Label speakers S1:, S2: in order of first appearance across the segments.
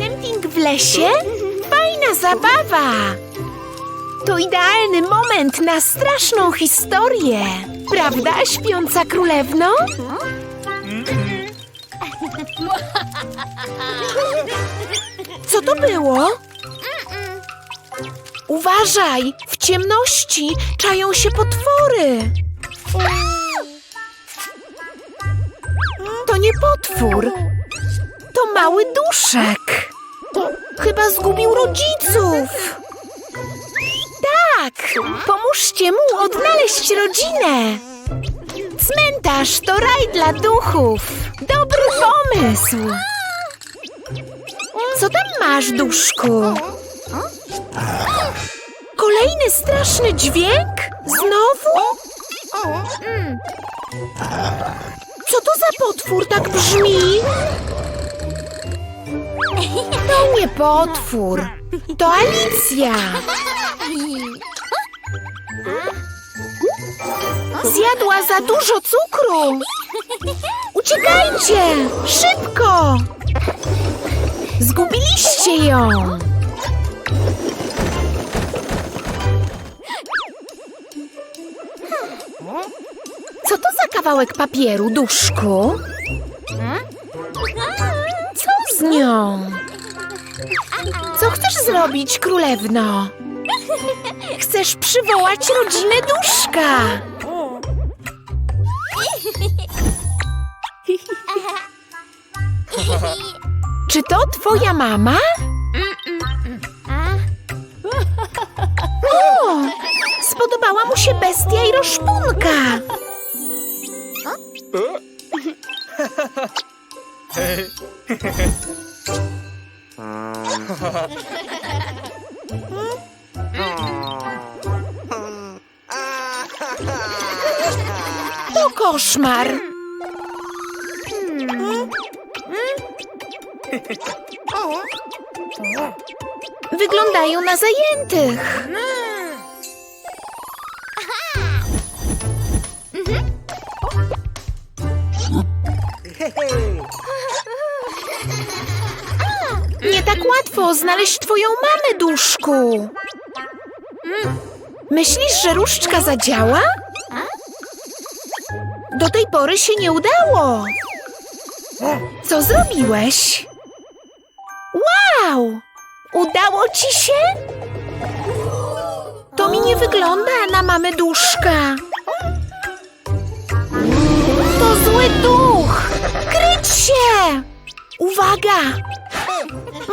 S1: Kemping w lesie? Fajna zabawa! To idealny moment na straszną historię. Prawda, śpiąca królewno? Co to było? Uważaj! W ciemności czają się potwory! To nie potwór! To mały duszek! Chyba zgubił rodziców! Tak! Pomóżcie mu odnaleźć rodzinę! Cmentarz to raj dla duchów! Dobry pomysł! Co tam masz, duszku? Kolejny straszny dźwięk? Znowu? Co to za potwór tak brzmi? To nie potwór, to Alicja. Zjadła za dużo cukru. Uciekajcie, szybko. Zgubiliście ją. Co to za kawałek papieru, duszku? Nią? Co chcesz zrobić, królewno? Chcesz przywołać rodzinę duszka. Czy to twoja mama? O! Spodobała mu się bestia i rozpunka. To koszmar. Wyglądają na zajętych. Nie tak łatwo znaleźć twoją mamę, duszku. Myślisz, że różdżka zadziała? Do tej pory się nie udało. Co zrobiłeś? Wow! Udało ci się? To mi nie wygląda na mamę duszka. To zły duch! Kryć się! Uwaga!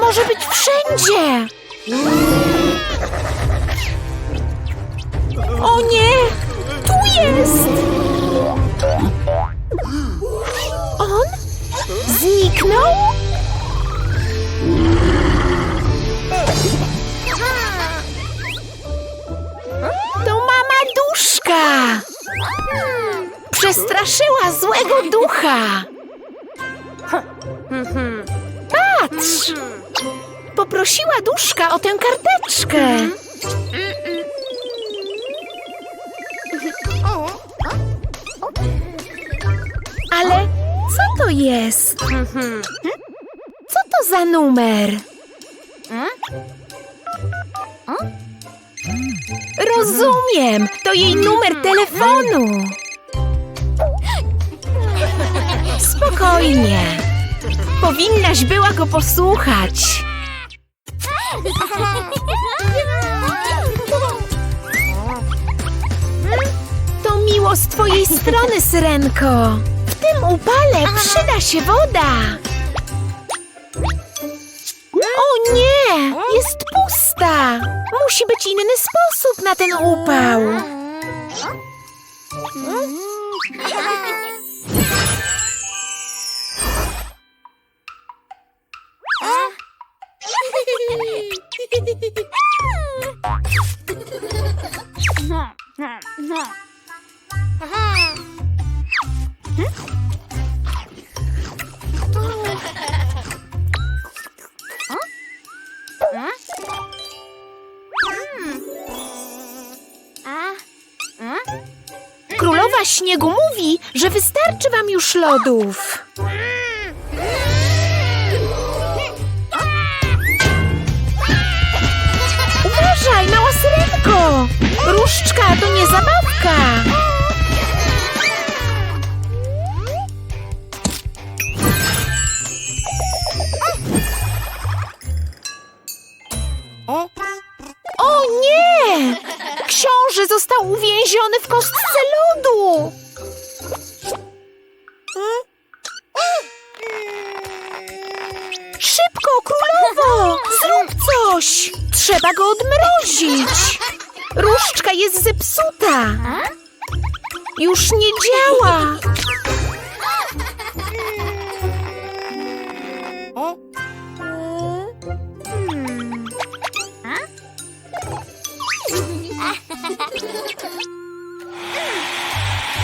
S1: Może być wszędzie! O nie! Tu jest! On? Zniknął? To mama duszka! Przestraszyła złego ducha! Patrz! Poprosiła duszka o tę karteczkę. Ale co to jest? Co to za numer? Rozumiem, to jej numer telefonu. Spokojnie. Powinnaś była go posłuchać. To miło z twojej strony, Syrenko. W tym upale przyda się woda. O nie, jest pusta. Musi być inny sposób na ten upał. Królowa Śniegu mówi, że wystarczy wam już lodów. To nie zabawka. O nie! Książę został uwięziony w kostce lodu. Szybko, królowo! Zrób coś! Trzeba go odmrozić! Różdżka jest zepsuta! Już nie działa!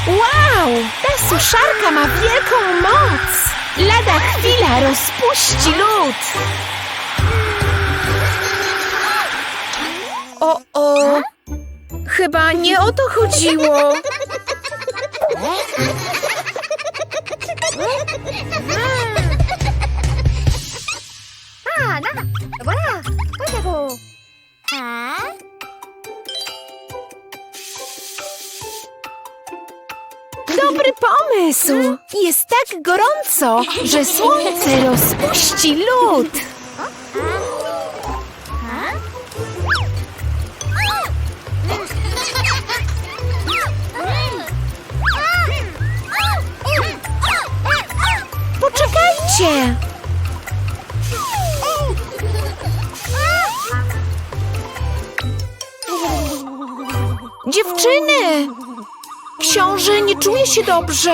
S1: Wow! Ta suszarka ma wielką moc! Lada chwila rozpuści lód! O! Chyba nie o to chodziło!
S2: Ah.
S1: Dobry pomysł! Jest tak gorąco, że słońce rozpuści lód! Się dobrze.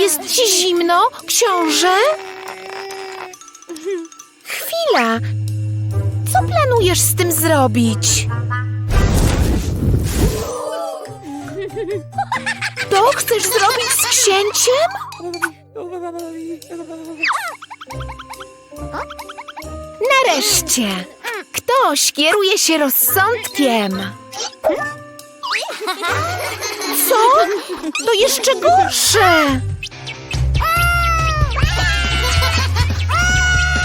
S1: Jest ci zimno, książę? Chwila. Co planujesz z tym zrobić? To chcesz zrobić z księciem? Nareszcie! Ktoś kieruje się rozsądkiem. Co? To jeszcze gorsze!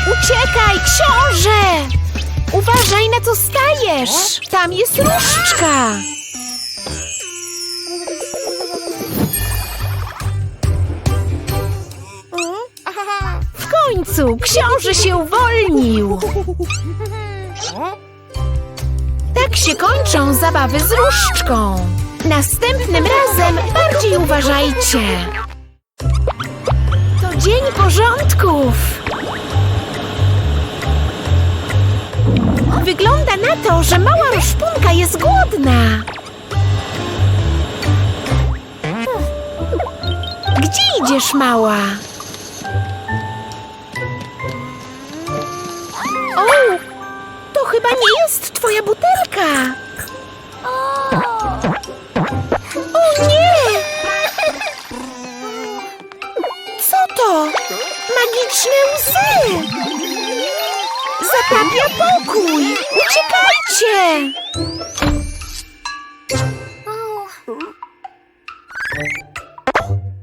S1: Uciekaj, książę! Uważaj, na co stajesz! Tam jest różdżka! W końcu książę się uwolnił! Się kończą zabawy z różdżką. Następnym razem bardziej uważajcie. To dzień porządków. Wygląda na to, że mała roszpunka jest głodna. Gdzie idziesz, mała? Chyba nie jest twoja butelka. O nie! Co to? Magiczne łzy! Zatapia pokój! Uciekajcie!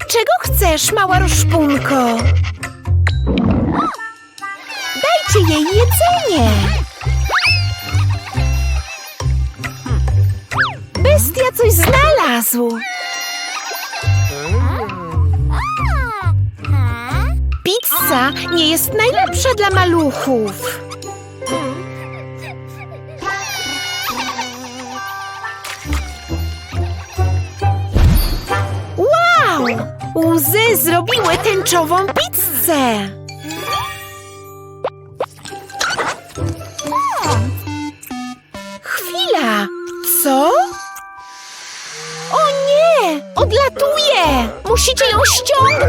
S1: Czego chcesz, mała roszpunko? Dajcie jej jedzenie! Znalazł! Pizza nie jest najlepsza dla maluchów. Wow! Łzy zrobiły tęczową pizzę!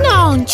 S1: Não!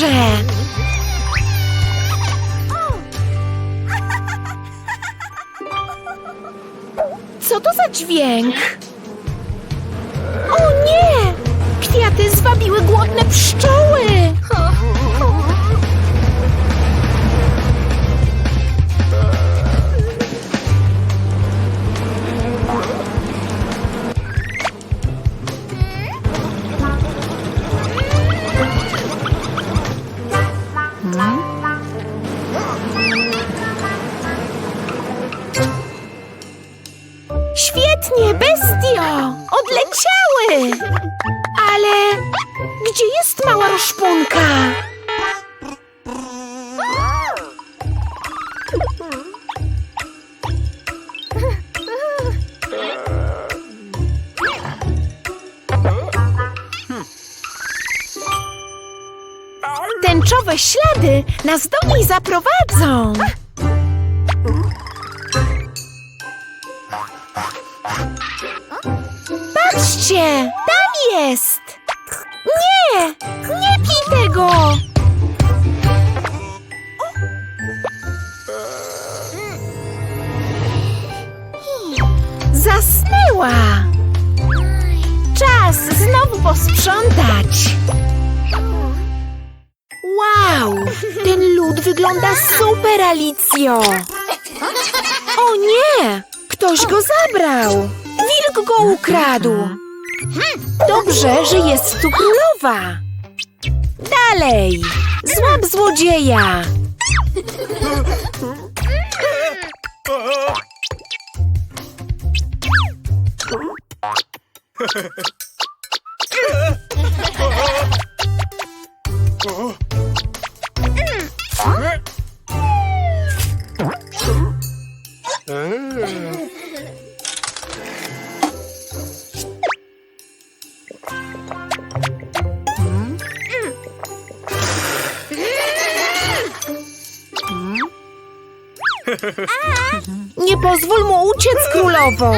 S1: Róże! Co to za dźwięk? O nie! Kwiaty zwabiły głodne pszczoły! Świetnie, bestio! Odleciały! Ale gdzie jest mała roszpunka? Tęczowe ślady nas do niej zaprowadzą. Patrzcie, tam jest! Nie, nie pij tego! Zasnęła! Czas znowu posprzątać! Wow! Ten lód wygląda super, Alicjo! O nie! Ktoś go zabrał! Wilk go ukradł! Dobrze, że jest tu królowa! Dalej! Złap złodzieja! Nie pozwól mu uciec, królowo!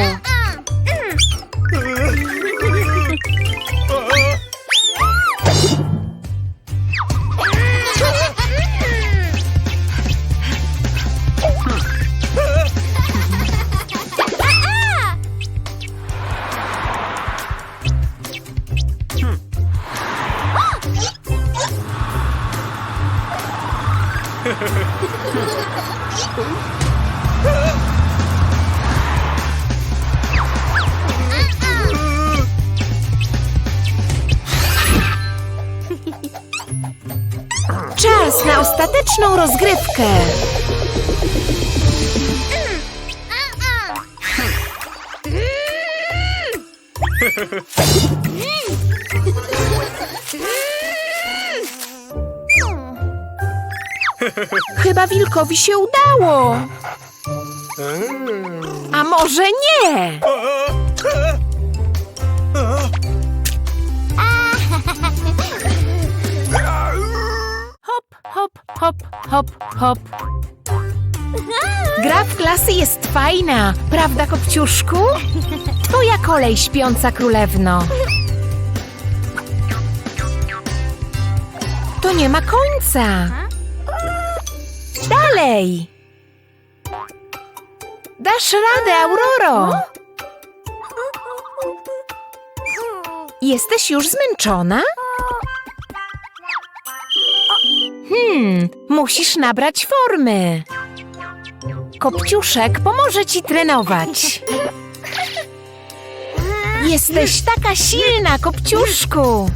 S1: Czas na ostateczną rozgrywkę! Chyba wilkowi się udało! A może nie? Hop, hop, hop. Gra w klasy jest fajna, prawda, Kopciuszku? Twoja kolej, śpiąca królewno. To nie ma końca. Dalej. Dasz radę, Auroro. Jesteś już zmęczona? Hmm, musisz nabrać formy. Kopciuszek pomoże ci trenować. Jesteś taka silna, Kopciuszku.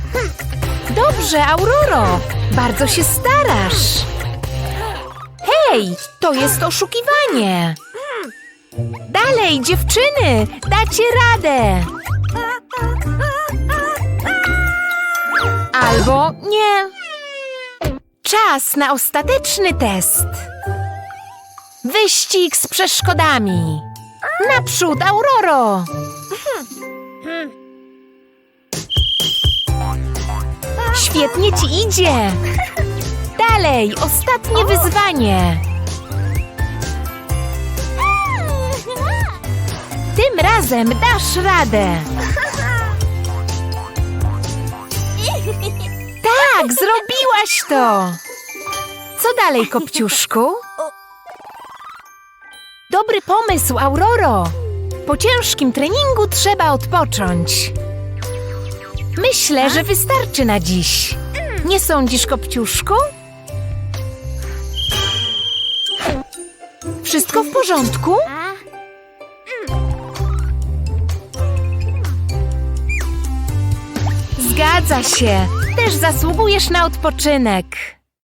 S1: Dobrze, Auroro. Bardzo się starasz. Hej, to jest oszukiwanie. Dalej, dziewczyny, dacie radę. Albo nie. Czas na ostateczny test. Wyścig z przeszkodami. Naprzód, Auroro! Świetnie ci idzie! Dalej, ostatnie wyzwanie! Tym razem dasz radę! Tak, zrobiłaś to! Co dalej, Kopciuszku? Dobry pomysł, Auroro! Po ciężkim treningu trzeba odpocząć. Myślę, że wystarczy na dziś. Nie sądzisz, Kopciuszku? Wszystko w porządku? Zgadza się. Też zasługujesz na odpoczynek.